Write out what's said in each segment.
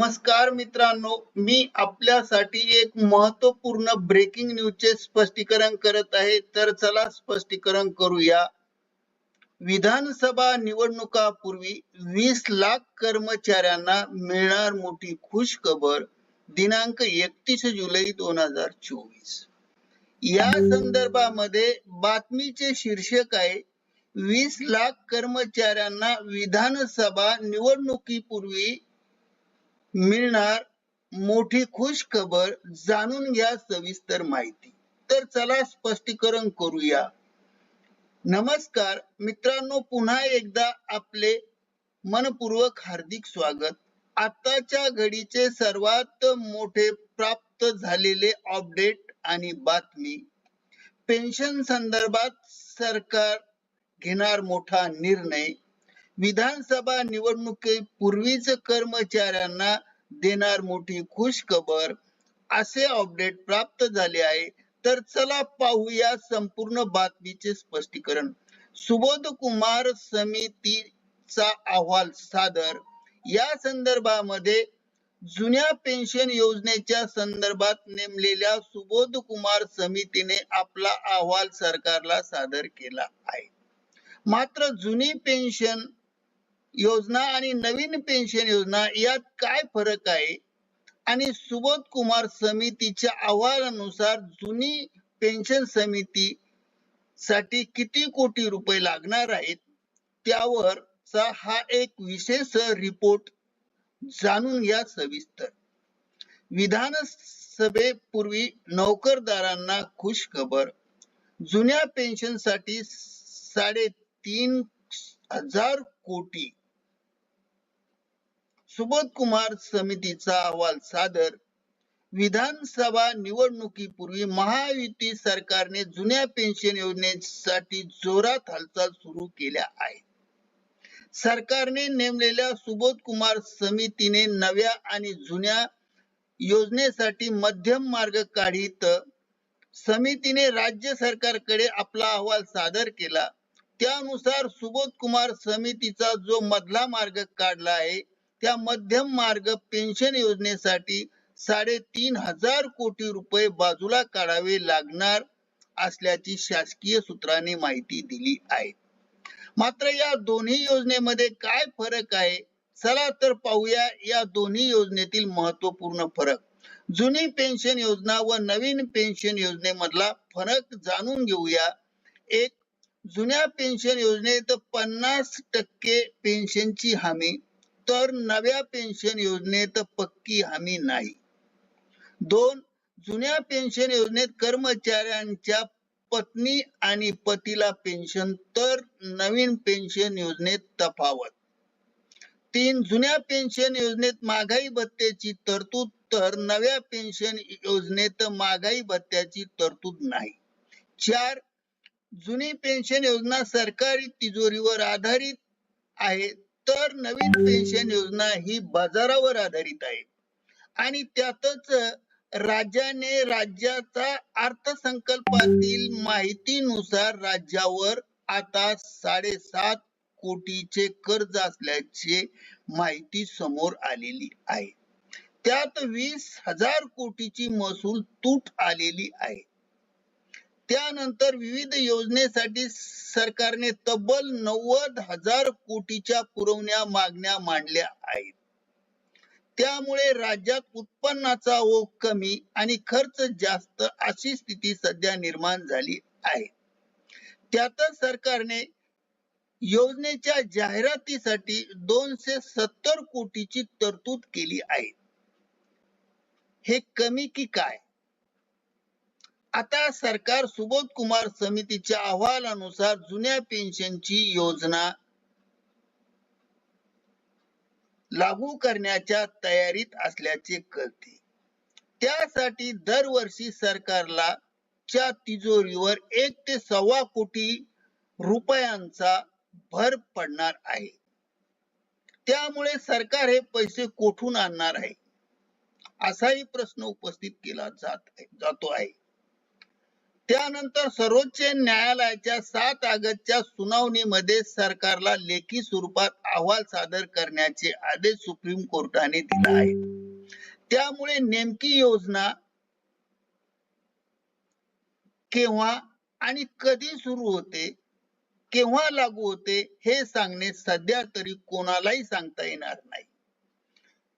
नमस्कार मित्रांनो मी आपल्यासाठी एक महत्त्वपूर्ण ब्रेकिंग न्यूजचे स्पष्टीकरण करत आहे. तर चला स्पष्टीकरण करूया. विधानसभा निवडणुकापूर्वी वीस लाख कर्मचाऱ्यांना मिळणार मोठी खुश खबर दिनांक एकतीस जुलै दोन हजार चोवीस. या संदर्भामध्ये बातमीचे शीर्षक आहे वीस लाख कर्मचाऱ्यांना विधानसभा निवडणुकीपूर्वी मिळणार मोठी खुश खबर जाणून घ्या सविस्तर माहिती. तर चला स्पष्टीकरण करूया. नमस्कार मित्रांनो पुन्हा एकदा आपले मनपूर्वक हार्दिक स्वागत. आताच्या घडीचे सर्वात मोठे प्राप्त झालेले अपडेट आणि बातमी. पेन्शन संदर्भात सरकार घेणार मोठा निर्णय. विधानसभा निवडणुकीपूर्वीच कर्मचाऱ्यांना देणार मोठी खुश खबर असे अपडेट प्राप्त झाले आहे. तर चला पाहूया संपूर्ण बातमीचे स्पष्टीकरण. सुबोध कुमार समितीचा अहवाल सादर. या संदर्भामध्ये जुन्या पेन्शन योजनेच्या संदर्भात नेमलेल्या सुबोध कुमार समितीने आपला अहवाल सरकारला सादर केला आहे. मात्र जुनी पेन्शन योजना आणि नवीन पेन्शन योजना यात काय फरक आहे? आणि सुबोध कुमार समितीच्या अहवालानुसार जुनी पेन्शन समिती साठी किती कोटी रुपये लागणार आहेत? त्यावरचा हा एक विशेष रिपोर्ट जाणून घ्या सविस्तर. विधानसभेपूर्वी नोकरदारांना खुश खबर जुन्या पेन्शनसाठी साडेतीन हजार कोटी सुबोध कुमार समितीचा अहवाल सादर. विधानसभा निवडणुकीपूर्वी महायुती सरकारने जुन्या पेन्शन योजनेसाठी जोरात हालचाल सुरू केल्या आहेत. सरकारने नेमलेल्या सुबोध कुमार समितीने नव्या आणि जुन्या योजनेसाठी मध्यम मार्ग काढीत समितीने राज्य सरकारकडे आपला अहवाल सादर केला. त्यानुसार सुबोध कुमार समितीचा जो मधला मार्ग काढला आहे त्या मध्यम मार्ग पेन्शन योजनेसाठी साडेतीन हजार कोटी रुपये बाजूला काढावे लागणार असल्याची शासकीय सूत्रांनी माहिती दिली आहे. मात्र या दोन्ही योजनेमध्ये काय फरक आहे? चला तर पाहूया या दोन्ही योजनेतील महत्त्वपूर्ण फरक. जुनी पेन्शन योजना व नवीन पेन्शन योजनेमधला फरक जाणून घेऊया. एक जुन्या पेन्शन योजनेत पन्नास टक्के पेन्शनची हमी. तर नव्या पेन्शन योजनेत पक्की हमी नाही. दोन जुन्या पेन्शन योजनेत कर्मचाऱ्यांच्या पत्नी आणि पतीला पेन्शन तर नवीन पेन्शन योजनेत तफावत. तीन जुन्या पेन्शन योजनेत महागाई भत्त्याची तरतूद तर नव्या पेन्शन योजनेत महागाई भत्त्याची तरतूद नाही. चार जुनी पेन्शन योजना सरकारी तिजोरीवर आधारित आहे तर नवीन पेन्शन योजना ही बाजारावर आधारित आहे. आणि त्यातच राज्याने राज्याचा अर्थसंकल्पातील माहितीनुसार राज्यावर आता साडेसात कोटीचे कर्ज असल्याचे माहिती समोर आलेली आहे. त्यात वीस हजार कोटीची महसूल तूट आलेली आहे. त्यानंतर विविध योजनेसाठी सरकारने तब्बल नव्वद हजार कोटीच्या पुरवण्या मागण्या मांडल्या आहेत. त्यामुळे राज्यात उत्पन्नाचा ओघ कमी आणि खर्च जास्त अशी स्थिती सध्या निर्माण झाली आहे. त्यातच सरकारने योजनेच्या जाहिरातीसाठी दोनशे सत्तर कोटीची तरतूद केली आहे. हे कमी की काय? आता सरकार सुबोध कुमार समितीच्या अहवालानुसार जुन्या पेन्शनची योजना लागू करण्याच्या तयारीत असल्याचे कळते. त्यासाठी दरवर्षी सरकारला च्या तिजोरीवर एक ते सव्वा कोटी रुपयांचा भर पडणार आहे. त्यामुळे सरकार हे पैसे कोठून आणणार आहे? असाही प्रश्न उपस्थित केला जात जातो आहे. त्यानंतर सर्वोच्च न्यायालयाच्या सात ऑगस्टच्या सुनावणीमध्ये सरकारला लेखी स्वरूपात अहवाल सादर करण्याचे आदेश सुप्रीम कोर्टाने दिला आहे त्यामुळे नेमकी योजना केव्हा आणि कधी सुरू होते केव्हा लागू होते हे सांगणे सध्या तरी कोणालाही सांगता येणार नाही.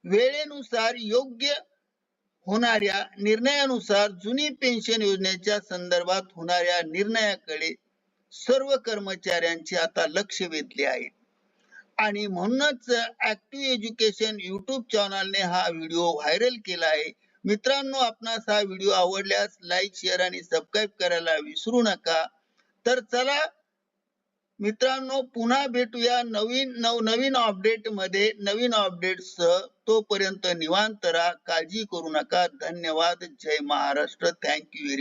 वेळेनुसार योग्य होणाऱ्या निर्णयानुसार जुनी पेन्शन योजनेच्या संदर्भात होणाऱ्या निर्णयाकडे सर्व कर्मचाऱ्यांचे आता लक्ष वेधले आहे. आणि म्हणूनच ऍक्टिव्ह एज्युकेशन युट्यूब चॅनलने हा व्हिडिओ व्हायरल केला आहे. मित्रांनो आपणास हा व्हिडिओ आवडल्यास लाईक शेअर आणि सबस्क्राईब करायला विसरू नका. तर चला मित्रांनो पुन्हा भेटूया नवीन नवनवीन अपडेटमध्ये. नवीन अपडेट्स तोपर्यंत निवांत राहा. काळजी करू नका. धन्यवाद. जय Maharashtra. Thank you very much